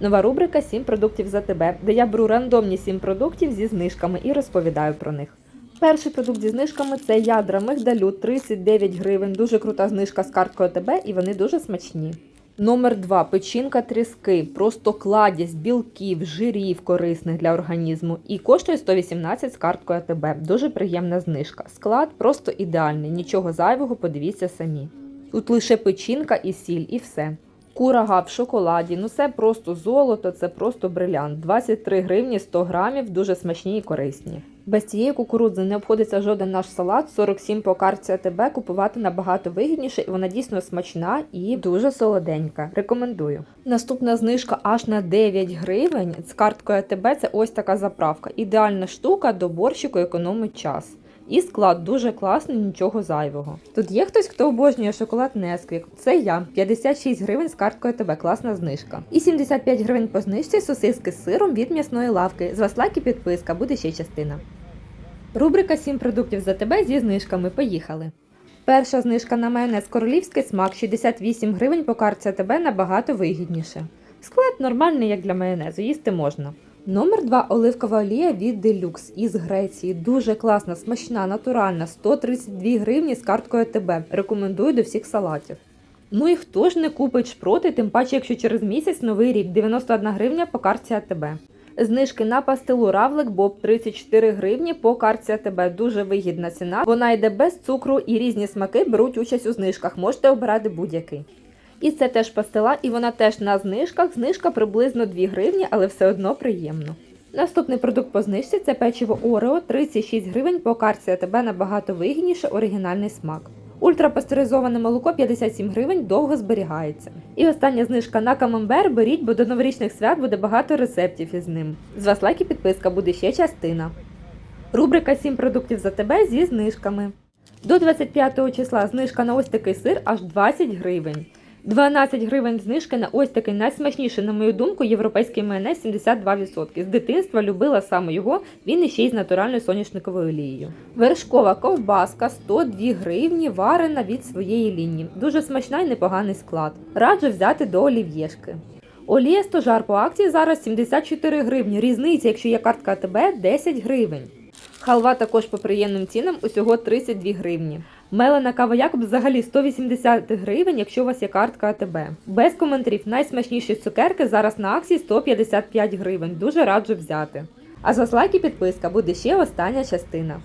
Нова рубрика 7 продуктів за тебе, де я беру рандомні 7 продуктів зі знижками і розповідаю про них. Перший продукт зі знижками це ядра мигдалю 39 гривень. Дуже крута знижка з карткою АТБ і вони дуже смачні. Номер 2 печінка тріски, просто кладість білків, жирів корисних для організму і коштує 118 з карткою АТБ. Дуже приємна знижка. Склад просто ідеальний, нічого зайвого, подивіться самі. Тут лише печінка і сіль, і все. Курага в шоколаді, ну це просто золото, це просто брилянт. 23 гривні 100 грамів, дуже смачні і корисні. Без цієї кукурудзи не обходиться жоден наш салат. 47 по карті АТБ купувати набагато вигідніше, і вона дійсно смачна і дуже солоденька. Рекомендую. Наступна знижка аж на 9 гривень. З карткою АТБ це ось така заправка. Ідеальна штука до борщику економить час. І склад дуже класний, нічого зайвого. Тут є хтось, хто обожнює шоколад Несквік. Це я. 56 гривень з карткою ТБ, класна знижка. І 75 гривень по знижці сосиски з сиром від м'ясної лавки. З вас лайк і підписка, буде ще частина. Рубрика 7 продуктів за тебе зі знижками. Поїхали. Перша знижка на майонез королівський смак 68 гривень по карті АТБ набагато вигідніше. Склад нормальний, як для майонезу, їсти можна. Номер 2 оливкова олія від Deluxe із Греції. Дуже класна, смачна, натуральна. 132 гривні з карткою АТБ. Рекомендую до всіх салатів. Ну і хто ж не купить шпроти, тим паче, якщо через місяць новий рік 91 гривня по карті АТБ. Знижки на пастилу Равлик Боб 34 гривні по карті АТБ. Дуже вигідна ціна. Вона йде без цукру і різні смаки беруть участь у знижках. Можете обирати будь-який. І це теж пастила, і вона теж на знижках. Знижка приблизно 2 гривні, але все одно приємно. Наступний продукт по знижці це печиво Орео 36 гривень по карті АТБ набагато вигідніше оригінальний смак. Ультрапастеризоване молоко 57 гривень довго зберігається. І остання знижка на камамбер беріть, бо до новорічних свят буде багато рецептів із ним. З вас лайк і підписка буде ще частина. Рубрика 7 продуктів за тебе зі знижками. До 25 числа знижка на ось такий сир аж 20 гривень. 12 гривень знижки на ось такий найсмачніший, на мою думку, європейський майонез 72%. З дитинства любила саме його, він іще й з натуральною соняшниковою олією. Вершкова ковбаска 102 гривні, варена від своєї лінії. Дуже смачна і непоганий склад. Раджу взяти до олів'єшки. Олія стожар по акції зараз 74 гривні. Різниця, якщо є картка АТБ, 10 гривень. Халва також по приємним цінам усього 32 гривні. Мелена кава Якоб взагалі 180 гривень, якщо у вас є картка АТБ. Без коментарів найсмачніші цукерки зараз на акції 155 гривень. Дуже раджу взяти. А за лайк і підписка буде ще остання частина.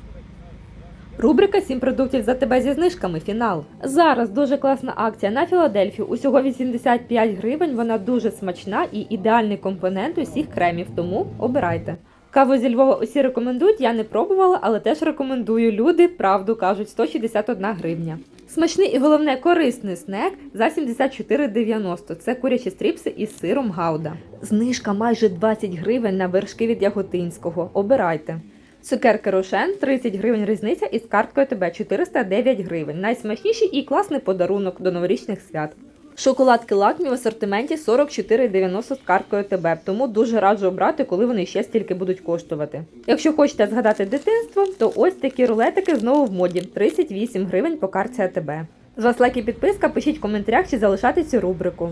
Рубрика 7 продуктів за тебе зі знижками. Фінал. Зараз дуже класна акція на Філадельфію. Усього 85 гривень. Вона дуже смачна і ідеальний компонент усіх кремів, тому обирайте. Каву зі Львова усі рекомендують, я не пробувала, але теж рекомендую. Люди правду кажуть 161 гривня. Смачний і головне корисний снек за 74,90. Це курячі стріпси із сиром гауда. Знижка майже 20 гривень на вершки від Яготинського. Обирайте. Цукерки Рошен 30 гривень різниця із карткою ТБ 409 гривень. Найсмачніший і класний подарунок до новорічних свят. Шоколадки лакмі в асортименті 44,90 з карткою ТБ, тому дуже раджу обрати, коли вони ще стільки будуть коштувати. Якщо хочете згадати дитинство, то ось такі рулетики знову в моді 38 гривень по карці АТБ. З вас лайк і підписка, пишіть в коментарях чи залишати цю рубрику.